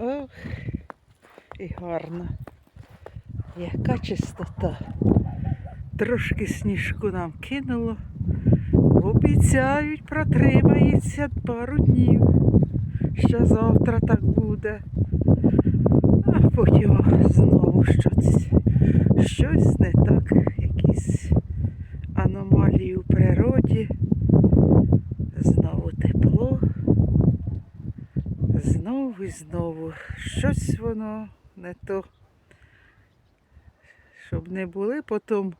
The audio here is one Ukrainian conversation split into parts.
Ох, і гарно. Яка чистота. Трошки сніжку нам кинуло. Обіцяють, протримається пару днів. Ще завтра так буде. А потім знову щось, щось не так, якісь аномалії у природі. Знову тепло. Знову і знову. Щось воно не то. Щоб не були потім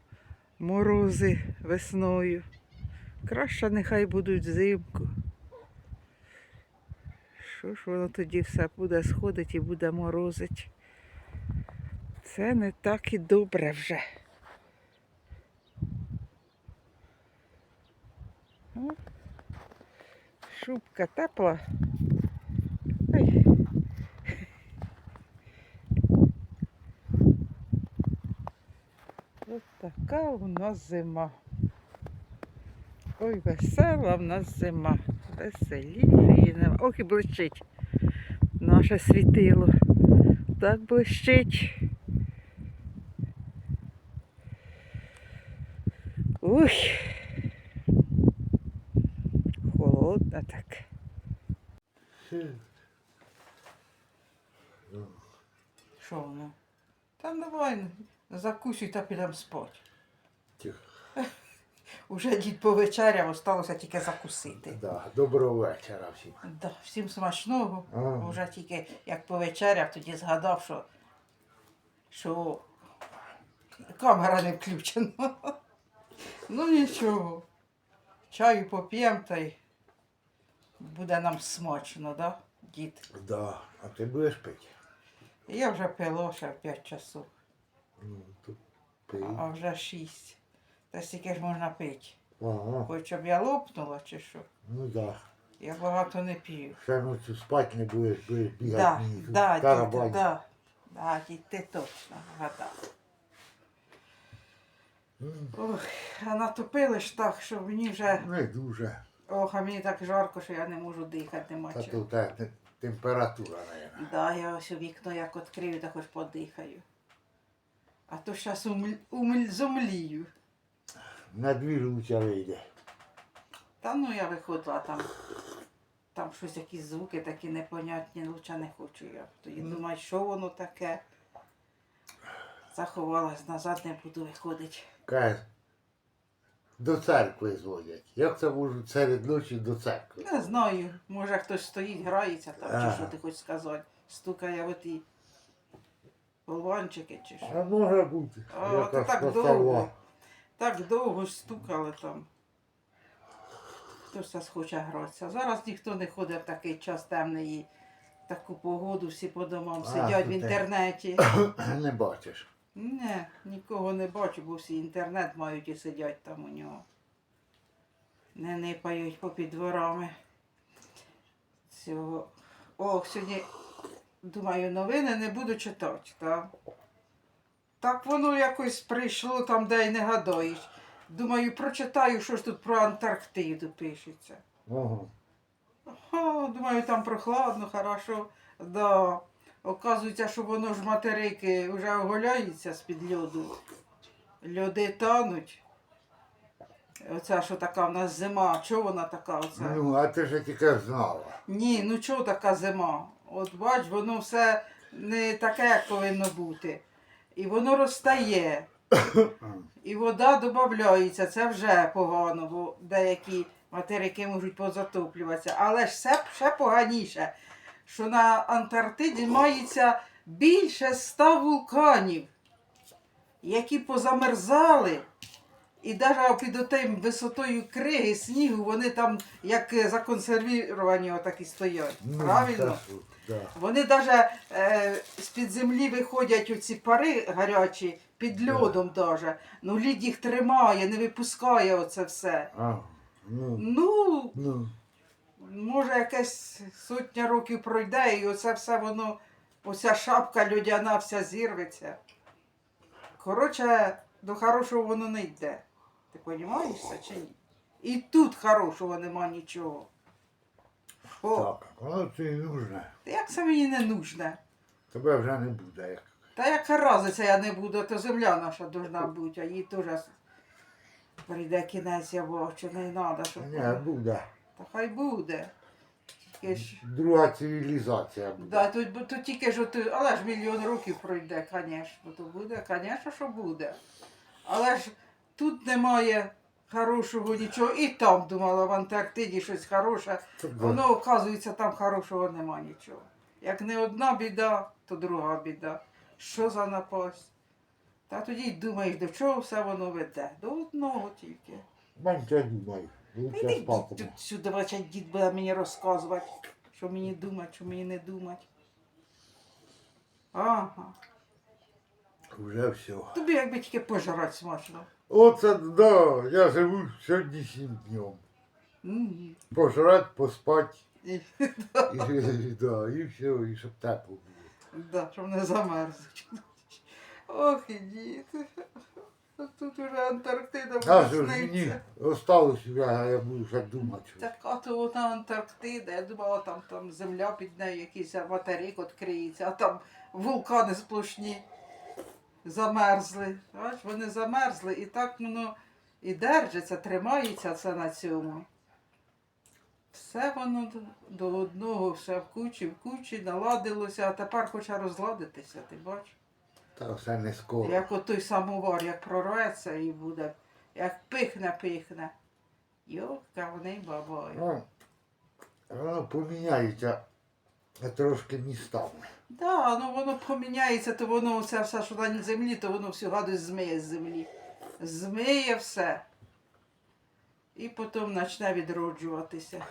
морози весною. Краще нехай будуть взимку. Що ж воно тоді все буде сходить і буде морозить. Це не так і добре вже. Шубка тепла. Ой. Ось така у нас зима. Ой, весела в нас зима. Веселішої нема. Ох і блищить наше світило. Так блищить. Ух. Холодно так. Що воно? Та давай закусуй та підемо спати. Уже дід повечеряв, осталося тільки закусити. Да, доброго вечора всім. Да, всім смачного. Ага. Вже тільки як повечеряв, тоді згадав, що, що камера не включена. Ну нічого. Чаю поп'ємо та й буде нам смачно, да, дід? Да. А ти будеш пити? Я вже пило ще в 5 часов, Ну, то пий. а вже 6. Та стільки ж можна пити. Ага. Хоч щоб я лопнула чи що. Ну да. Я багато не п'ю. Ще ночі спати не будеш, будеш Да, бігати. мені тут да, тарабань. да. Да, дід, ти точно вгадав. М, Ох, а натопили ж так, що мені вже. Не дуже. Ох, а мені так жарко, що я не можу дихати, нема Та чого. тут та, те- температура, мабуть. Да, я ось у вікно як відкрию, так хоч подихаю. А то зараз умл... умл... зомлію. На двір лучше вийде. Та ну я виходила там. Там щось якісь звуки такі непонятні, лучше не хочу я. Тоді Ну. думаю, що воно таке. Заховалась назад, не буду виходити. Каже, до церкви зводять. Як це можуть серед ночі до церкви? Не знаю, може хтось стоїть, грається там, чи що ти хочеш сказати. Стукає в оті болванчики чи що. А може бути. А, то так довго. Так довго ж стукали там. Хтось хоче гратися. Зараз ніхто не ходить в такий час темний, таку погоду, всі по домам А, сидять в інтернеті. Не бачиш. Не, нікого не бачу, бо всі інтернет мають і сидять там у нього. Не нипають попід дворами. Цього. О, сьогодні, думаю, новини не буду читати, так? Так воно якось прийшло там, де й не гадаєш. Думаю, прочитаю, що ж тут про Антарктиду пишеться. Ага. О, думаю, там прохладно, хорошо. Да. Оказується, що воно ж материки вже оголяються з-під льоду. Льоди тануть. Оця що така в нас зима. Чого вона така? Оця? Ну, а ти ж тільки знала. Ні, ну чого така зима? От бач, воно все не таке, як повинно бути. І воно розтає. І вода додається, це вже погано, бо деякі материки можуть позатоплюватися. Але ж все ще поганіше, що на Антарктиді мається більше ста вулканів, які позамерзали. І навіть під отим висотою криги снігу вони там як е, законсервіровані отакі стоять. Ну, Правильно? так да. Вони навіть е, з-під землі виходять оці пари гарячі, під льодом даже. Ну лід їх тримає, не випускає оце все. А, ну, Ну, ну. може, якась сотня років пройде, і оце все воно, оця шапка людяна вся зірветься. Коротше, до хорошого воно не йде. Ти розумієш це чи ні? І тут хорошого нема нічого. О, Так. Воно це і нужне. Та як це мені не нужне? Тебе вже не буде. Як. Та яка разниця я не буду, то земля наша должна бути, а їй теж прийде кінець, я бачу, не треба, щоб. Ні, буде. Та хай буде. Тільки ж. Друга цивілізація буде. Да, то, то тільки ж, от, але ж мільйон років пройде, звісно, то буде, звісно, що буде. Але ж тут немає хорошого нічого. І там думала в Антарктиді щось хороше. Воно, оказується, там хорошого нема нічого. Як не одна біда, то друга біда. Що за напасть? Та тоді й думаєш, до чого все воно веде? До одного тільки. Менше думай. Спати. тут сюди, бачать, дід буде мені розказувати, що мені думати, що мені не думати. Ага. Вже все. Тобі якби тільки пожрати смачно. Оце да, я живу сьогоднішнім днем. М. Пожрать, поспати, І, і, да, і все, і щоб тепло було. да, щоб не замерзнуть. Ох, і діти. Тут уже Антарктида А що ж мені сниться. осталось, я, я буду ще думати. що- Така то вона Антарктида. Я думала, там, там земля під нею, якийсь материк відкриється, а там вулкани сплошні замерзли. Бач, вони замерзли і так воно і держиться, тримається це на цьому. Все воно до- одного, все в кучі, в кучі наладилося, а тепер хоче розладитися, ти бачиш? Та все не скоро. Як отой самовар, як прорветься і буде, як пихне, пихне. Йока, вони бабою. Ну, воно поміняється трошки містами. Да, ну воно поміняється, то воно це все, що на землі, то воно всю гадость змиє з землі. Змиє все. І потім почне відроджуватися.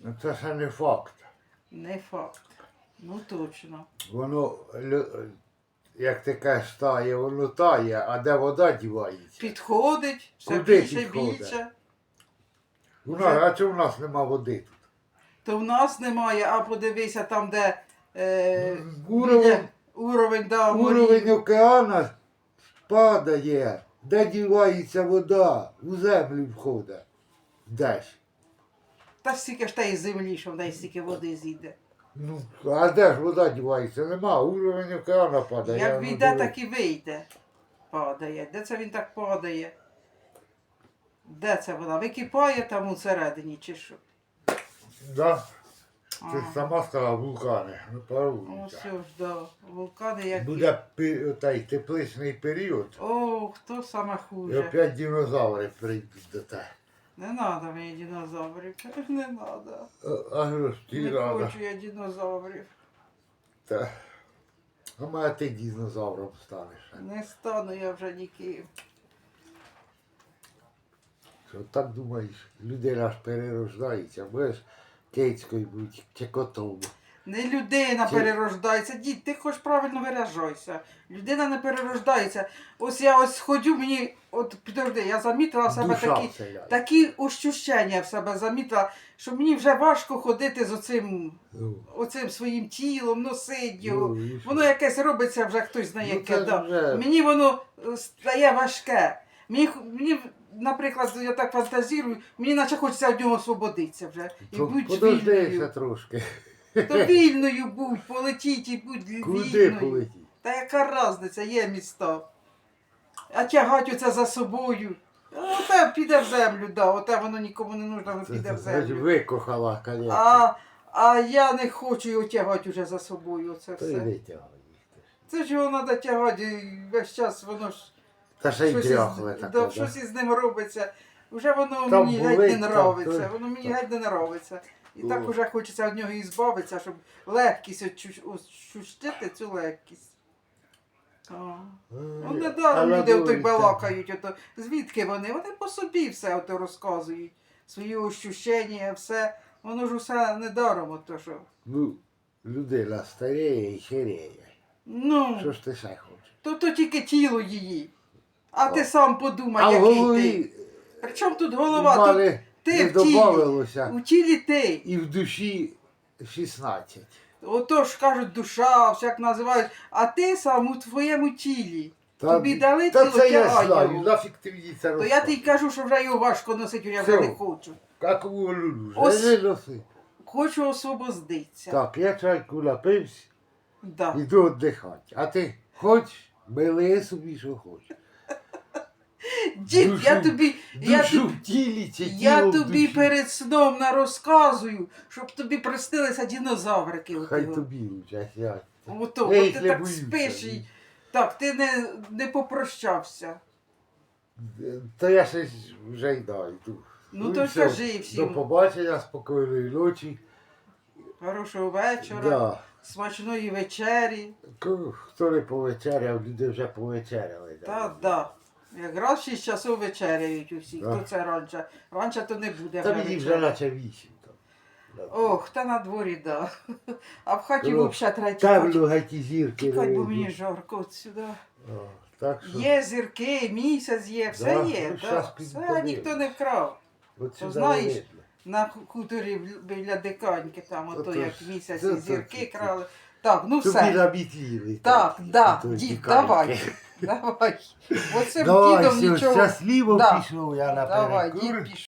Ну, Це ще не факт. Не факт. Ну точно. Воно, як ти кажеш, тає, воно тає, а де вода дівається? Підходить, все Куди більше підходить? більше. У нас, а чому в нас нема води тут? То в нас немає, а подивися там, де е, Уровень- біля- уровень, да, Уровень океана падає, де дівається вода, у землю входить. Десь. Та стільки ж тієї землі, що в неї стільки води зійде. Ну, а де ж вода дівається? Нема, уровень океану падає. Як ну, війде, диви. так і вийде. Падає. Де це він так падає? Де це вона? Википає там усередині чи що? Да. А. Ти ж сама сказала вулкани. Ну, Ось паруються. ж, да. Вулкани які. Буде пи- той тепличний період, О, хто саме і хуже? опять динозаври прийдуть до тебе. Не треба мені динозаврів. Не треба. А- А що ж ти Не рада? хочу я динозаврів. Та. А мене ти динозавром станеш. Не стану я вже ніким. Що так думаєш, людина ж перерождається, будеш кицькою будь чи. Не людина Чи- перерождається. Дід, ти хоч правильно виражайся. Людина не перерождається. Ось я ось ходю, мені, от підожди, я замітила в себе Душа такі, вселяє. такі ощущення в себе замітила, що мені вже важко ходити з оцим, Ну, оцим своїм тілом, носить його. ну, і що? Воно якесь робиться вже хтось знає Ну, яке. це да. вже- Мені воно е, стає важке. Мені, х- мені, наприклад, я так фантазірую, мені наче хочеться від нього освободитися вже. І То будь Подожди ще вільною. трошки. То вільною будь, полетіть і будь Куди вільною. полетіть? Та яка різниця, є місто. А тягать оце за собою. Оте піде в землю, да, оте воно нікому не нужно, воно піде в це ж землю. Викохала, конечно. А, а я не хочу його тягати уже за собою. Оце То й все. витягай. Це ж його треба тягати і весь час воно ж Та ще й щось, дряхле із, таке. да, да. щось із ним робиться. Вже воно Там мені болить, геть не там нравиться. то- Воно мені так. геть не нравиться. І так О. уже хочеться від нього і збавитися, щоб легкість очу- ощутити цю легкість. О. Ну, Ой, недаром але люди ото й балакають, ото, звідки вони? Вони по собі все ото розказують. Свої ощущення, все. Воно ж усе недаром, ото що. Ну, людина старіє і хиреє. Ну, Що ж ти ще хочеш? то, то тільки тіло її. А ти сам подумай, А в який ти. голові Причому тут голова? Тут мене ти не в тілі. у тілі ти. І в душі 16. Ото ж кажуть душа, всяк називають, а ти сам у твоєму тілі. Та, Тобі дали та тіло, це я знаю, нафіг ти мені це То я тобі кажу, що вже його важко носити, я вже Все. не хочу. Какого люлю? Ось- Вже не носи. хочу освободитися. Так, я чайку напився, Да. іду віддихати. А ти хочеш, мили собі, що хочеш. Дід, я душу- тобі, я Душу тобі, в тілі я тіло в тобі душі. перед сном нарозказую, щоб тобі приснилися динозаврики. Хай Ото, тобі вже сядь. ото, Я їх ти не так боюся. спиш і так, ти не, не попрощався. То я ще ж вже й да, йду. Ну, то й все. кажи До побачення, спокійної ночі. Хорошого вечора, Да. смачної вечері. Ку- Хто не повечеряв, люди вже повечеряли. Та да. Якраз 6 часов вечеряють усі. Хто це раніше? Раніше то не буде. Та мені вже наче вісім. там. Ох, та на дворі, да. А в хаті Ну, взагалі тікати. Темно геть зірки. Тікать, бо мені жарко от сюди. О, Так що, Є зірки, місяць є, все Да, є. ну, да. Все ніхто не вкрав. от сюди знаєш, не видно. На хуторі біля диканьки, там ото Ото як місяць і зірки крали. Так, ну Тобі все. намітліли. Так, да, дід, давай. Давай. Оцим Давай, дідом все, нічого. щасливо Да. пішов я на Давай, перекур. пішов.